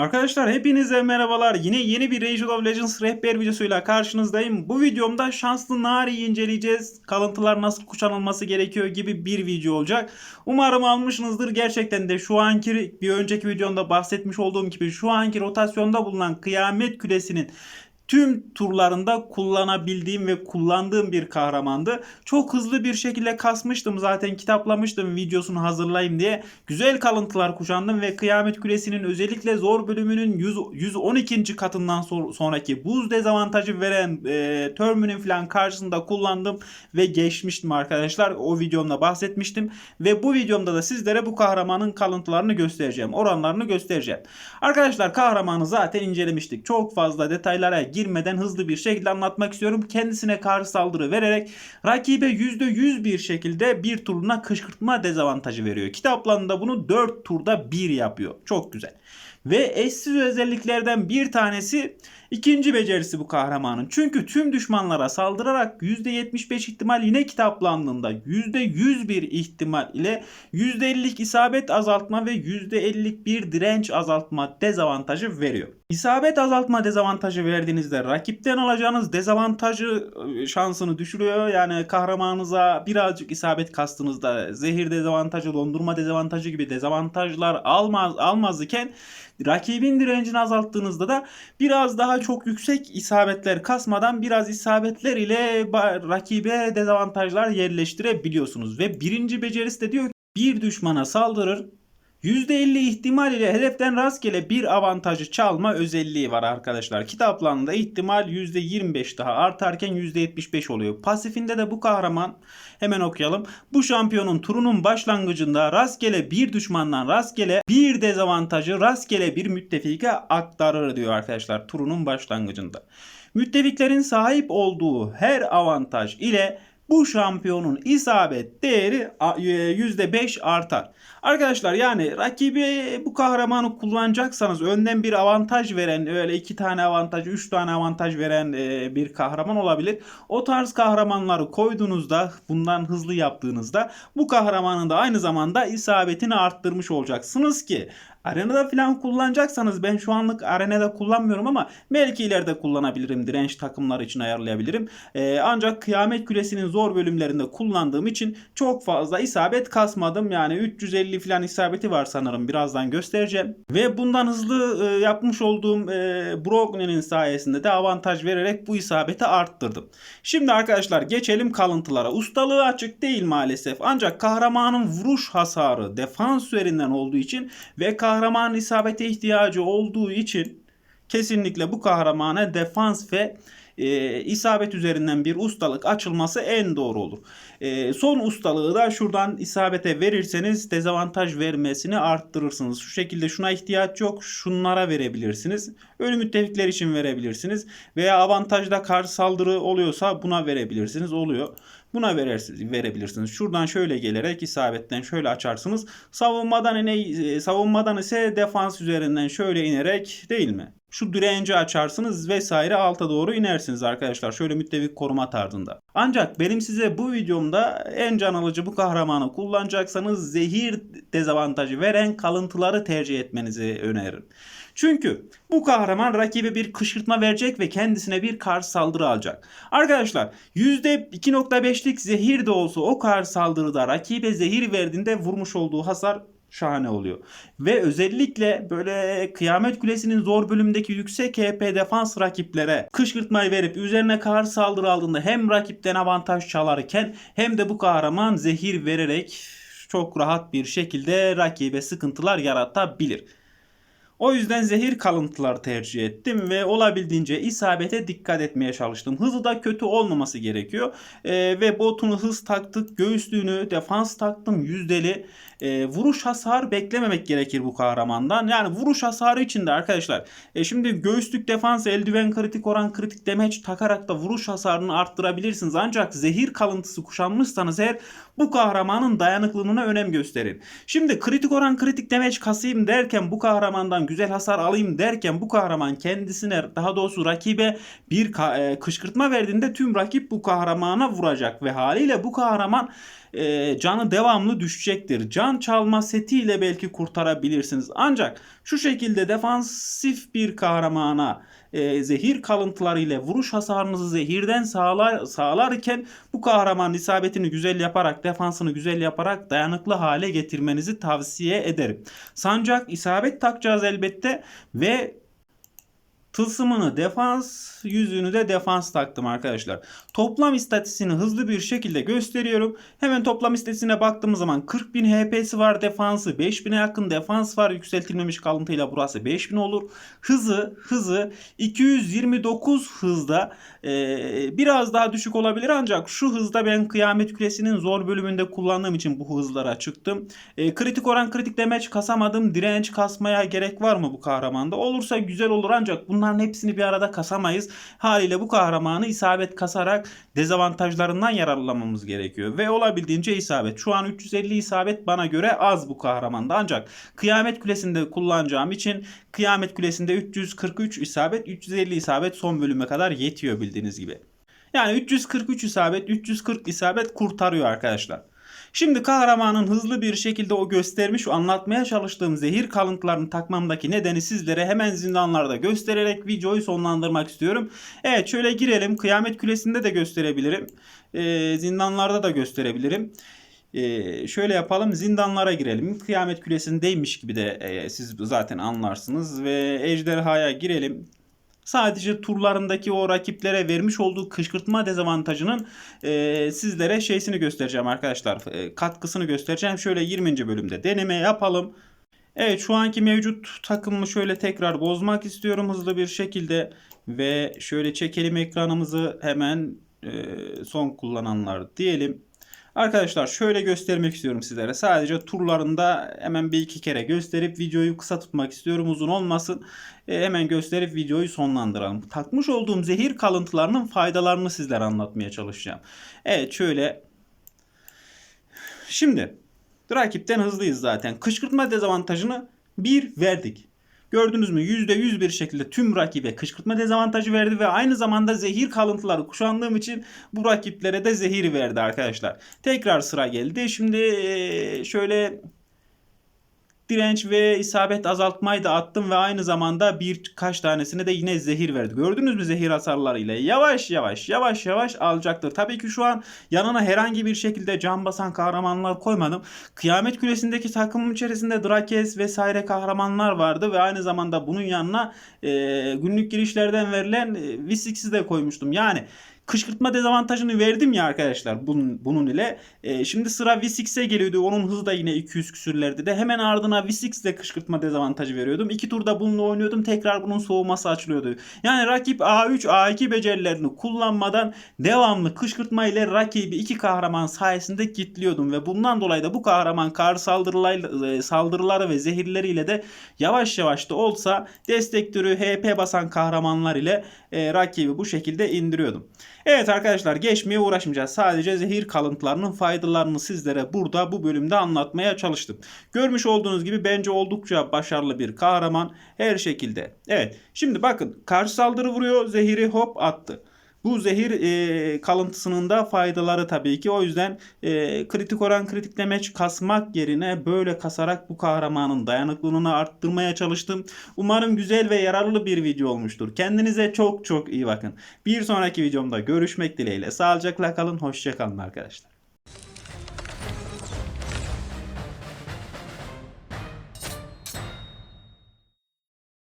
Arkadaşlar hepinize merhabalar. Yine yeni bir Age of Legends rehber videosuyla karşınızdayım. Bu videomda şanslı Nari'yi inceleyeceğiz. Kalıntılar nasıl kuşanılması gerekiyor gibi bir video olacak. Umarım almışsınızdır. Gerçekten de şu anki bir önceki videomda bahsetmiş olduğum gibi şu anki rotasyonda bulunan Kıyamet Kulesi'nin tüm turlarında kullanabildiğim ve kullandığım bir kahramandı. Çok hızlı bir şekilde kasmıştım zaten kitaplamıştım videosunu hazırlayayım diye. Güzel kalıntılar kuşandım ve Kıyamet Kulesi'nin özellikle zor bölümünün 100, 112. katından so- sonraki buz dezavantajı veren e, Termin'in falan karşısında kullandım ve geçmiştim arkadaşlar. O videomda bahsetmiştim ve bu videomda da sizlere bu kahramanın kalıntılarını göstereceğim. Oranlarını göstereceğim. Arkadaşlar kahramanı zaten incelemiştik. Çok fazla detaylara girmeden hızlı bir şekilde anlatmak istiyorum. Kendisine karşı saldırı vererek rakibe %100 bir şekilde bir turuna kışkırtma dezavantajı veriyor. Kitaplarında bunu 4 turda 1 yapıyor. Çok güzel. Ve eşsiz özelliklerden bir tanesi ikinci becerisi bu kahramanın. Çünkü tüm düşmanlara saldırarak %75 ihtimal yine kitaplandığında %100 bir ihtimal ile %50'lik isabet azaltma ve %50'lik bir direnç azaltma dezavantajı veriyor. İsabet azaltma dezavantajı verdiğinizde rakipten alacağınız dezavantajı e, şansını düşürüyor. Yani kahramanınıza birazcık isabet kastığınızda zehir dezavantajı, dondurma dezavantajı gibi dezavantajlar almaz almaz iken rakibin direncini azalttığınızda da biraz daha çok yüksek isabetler kasmadan biraz isabetler ile rakibe dezavantajlar yerleştirebiliyorsunuz. Ve birinci becerisi de diyor ki bir düşmana saldırır %50 ihtimal ile hedeften rastgele bir avantajı çalma özelliği var arkadaşlar. Kitaplarında ihtimal %25 daha artarken %75 oluyor. Pasifinde de bu kahraman hemen okuyalım. Bu şampiyonun turunun başlangıcında rastgele bir düşmandan rastgele bir dezavantajı rastgele bir müttefike aktarır diyor arkadaşlar turunun başlangıcında. Müttefiklerin sahip olduğu her avantaj ile bu şampiyonun isabet değeri a- %5 artar. Arkadaşlar yani rakibi bu kahramanı kullanacaksanız önden bir avantaj veren öyle iki tane avantaj, üç tane avantaj veren e, bir kahraman olabilir. O tarz kahramanları koyduğunuzda bundan hızlı yaptığınızda bu kahramanın da aynı zamanda isabetini arttırmış olacaksınız ki Arenada falan kullanacaksanız ben şu anlık arenada kullanmıyorum ama belki ileride kullanabilirim. Direnç takımları için ayarlayabilirim. Ee, ancak Kıyamet Kulesi'nin zor bölümlerinde kullandığım için çok fazla isabet kasmadım. Yani 350 falan isabeti var sanırım. Birazdan göstereceğim. Ve bundan hızlı e, yapmış olduğum e, Brogne'nin sayesinde de avantaj vererek bu isabeti arttırdım. Şimdi arkadaşlar geçelim kalıntılara. Ustalığı açık değil maalesef. Ancak kahramanın vuruş hasarı defans üzerinden olduğu için ve isabete ihtiyacı olduğu için kesinlikle bu kahramana defans ve e, isabet üzerinden bir ustalık açılması en doğru olur. E, son ustalığı da şuradan isabete verirseniz dezavantaj vermesini arttırırsınız. Şu şekilde şuna ihtiyaç yok şunlara verebilirsiniz. Ölü müttefikler için verebilirsiniz. Veya avantajda karşı saldırı oluyorsa buna verebilirsiniz. Oluyor. Buna verersiniz, verebilirsiniz. Şuradan şöyle gelerek isabetten şöyle açarsınız. Savunmadan ine, e, savunmadan ise defans üzerinden şöyle inerek değil mi? Şu direnci açarsınız vesaire alta doğru inersiniz arkadaşlar. Şöyle müttefik koruma tarzında. Ancak benim size bu videomda en can alıcı bu kahramanı kullanacaksanız zehir dezavantajı veren kalıntıları tercih etmenizi öneririm. Çünkü bu kahraman rakibe bir kışkırtma verecek ve kendisine bir karşı saldırı alacak. Arkadaşlar %2.5'lik zehir de olsa o karşı saldırıda rakibe zehir verdiğinde vurmuş olduğu hasar şahane oluyor. Ve özellikle böyle Kıyamet Kulesi'nin zor bölümündeki yüksek HP defans rakiplere kışkırtmayı verip üzerine karşı saldırı aldığında hem rakipten avantaj çalarken hem de bu kahraman zehir vererek çok rahat bir şekilde rakibe sıkıntılar yaratabilir. O yüzden zehir kalıntılar tercih ettim ve olabildiğince isabete dikkat etmeye çalıştım. Hızı da kötü olmaması gerekiyor. Ee, ve botunu hız taktık, göğüslüğünü defans taktım yüzdeli. Ee, vuruş hasar beklememek gerekir bu kahramandan. Yani vuruş hasarı için de arkadaşlar. E, şimdi göğüslük defans, eldiven kritik oran, kritik demeç takarak da vuruş hasarını arttırabilirsiniz. Ancak zehir kalıntısı kuşanmışsanız eğer bu kahramanın dayanıklılığına önem gösterin. Şimdi kritik oran, kritik demeç kasayım derken bu kahramandan güzel hasar alayım derken bu kahraman kendisine daha doğrusu rakibe bir e, kışkırtma verdiğinde tüm rakip bu kahramana vuracak ve haliyle bu kahraman e, canı devamlı düşecektir. Can çalma setiyle belki kurtarabilirsiniz. Ancak şu şekilde defansif bir kahramana e, zehir kalıntılarıyla vuruş hasarınızı zehirden sağlar, sağlarken bu kahraman isabetini güzel yaparak defansını güzel yaparak dayanıklı hale getirmenizi tavsiye ederim. Sancak isabet takacağız elbette ve Tılsımını defans, yüzüğünü de defans taktım arkadaşlar. Toplam istatistiğini hızlı bir şekilde gösteriyorum. Hemen toplam istatistiğine baktığımız zaman 40.000 HP'si var defansı, 5000'e yakın defans var. Yükseltilmemiş kalıntıyla burası 5000 olur. Hızı, hızı 229 hızda ee, biraz daha düşük olabilir ancak şu hızda ben Kıyamet Küresi'nin zor bölümünde kullandığım için bu hızlara çıktım. Ee, kritik oran kritik demeç kasamadım. Direnç kasmaya gerek var mı bu kahramanda? Olursa güzel olur ancak bunların hepsini bir arada kasamayız. Haliyle bu kahramanı isabet kasarak dezavantajlarından yararlanmamız gerekiyor. Ve olabildiğince isabet. Şu an 350 isabet bana göre az bu kahramanda. Ancak Kıyamet Kulesi'nde kullanacağım için Kıyamet Kulesi'nde 343 isabet, 350 isabet son bölüme kadar yetiyor bildiğiniz gibi. Yani 343 isabet, 340 isabet kurtarıyor arkadaşlar. Şimdi kahramanın hızlı bir şekilde o göstermiş anlatmaya çalıştığım zehir kalıntılarını takmamdaki nedeni sizlere hemen zindanlarda göstererek videoyu sonlandırmak istiyorum. Evet şöyle girelim. Kıyamet Kulesi'nde de gösterebilirim. Ee, zindanlarda da gösterebilirim. Ee, şöyle yapalım zindanlara girelim. Kıyamet Kulesi'ndeymiş gibi de e, siz zaten anlarsınız. Ve ejderhaya girelim sadece turlarındaki o rakiplere vermiş olduğu kışkırtma dezavantajının e, sizlere şeysini göstereceğim arkadaşlar. E, katkısını göstereceğim. Şöyle 20. bölümde deneme yapalım. Evet şu anki mevcut takımımı şöyle tekrar bozmak istiyorum hızlı bir şekilde. Ve şöyle çekelim ekranımızı hemen e, son kullananlar diyelim. Arkadaşlar şöyle göstermek istiyorum sizlere. Sadece turlarında hemen bir iki kere gösterip videoyu kısa tutmak istiyorum. Uzun olmasın. E, hemen gösterip videoyu sonlandıralım. Takmış olduğum zehir kalıntılarının faydalarını sizlere anlatmaya çalışacağım. Evet şöyle. Şimdi rakipten hızlıyız zaten. Kışkırtma dezavantajını bir verdik. Gördünüz mü %100 bir şekilde tüm rakibe kışkırtma dezavantajı verdi ve aynı zamanda zehir kalıntıları kuşandığım için bu rakiplere de zehir verdi arkadaşlar. Tekrar sıra geldi. Şimdi şöyle direnç ve isabet azaltmayı da attım ve aynı zamanda birkaç tanesine de yine zehir verdi. Gördünüz mü zehir hasarlarıyla? Yavaş yavaş yavaş yavaş alacaktır. Tabii ki şu an yanına herhangi bir şekilde can basan kahramanlar koymadım. Kıyamet Kulesi'ndeki takımın içerisinde Drakes vesaire kahramanlar vardı ve aynı zamanda bunun yanına e, günlük girişlerden verilen e, V6'i de koymuştum. Yani kışkırtma dezavantajını verdim ya arkadaşlar bunun, bunun ile. E, şimdi sıra V6'e geliyordu. Onun hızı da yine 200 küsürlerdi de. Hemen ardına V6 ile kışkırtma dezavantajı veriyordum. İki turda bununla oynuyordum. Tekrar bunun soğuması açılıyordu. Yani rakip A3, A2 becerilerini kullanmadan devamlı kışkırtma ile rakibi iki kahraman sayesinde kitliyordum. Ve bundan dolayı da bu kahraman kar saldırıları, saldırıları ve zehirleriyle de yavaş yavaş da olsa destek HP basan kahramanlar ile e, rakibi bu şekilde indiriyordum. Evet arkadaşlar geçmeye uğraşmayacağız. Sadece zehir kalıntılarının faydalarını sizlere burada bu bölümde anlatmaya çalıştım. Görmüş olduğunuz gibi bence oldukça başarılı bir kahraman her şekilde. Evet şimdi bakın karşı saldırı vuruyor zehiri hop attı. Bu zehir e, kalıntısının da faydaları tabii ki. O yüzden e, kritik oran kritik demeç kasmak yerine böyle kasarak bu kahramanın dayanıklılığını arttırmaya çalıştım. Umarım güzel ve yararlı bir video olmuştur. Kendinize çok çok iyi bakın. Bir sonraki videomda görüşmek dileğiyle. Sağlıcakla kalın. Hoşçakalın arkadaşlar.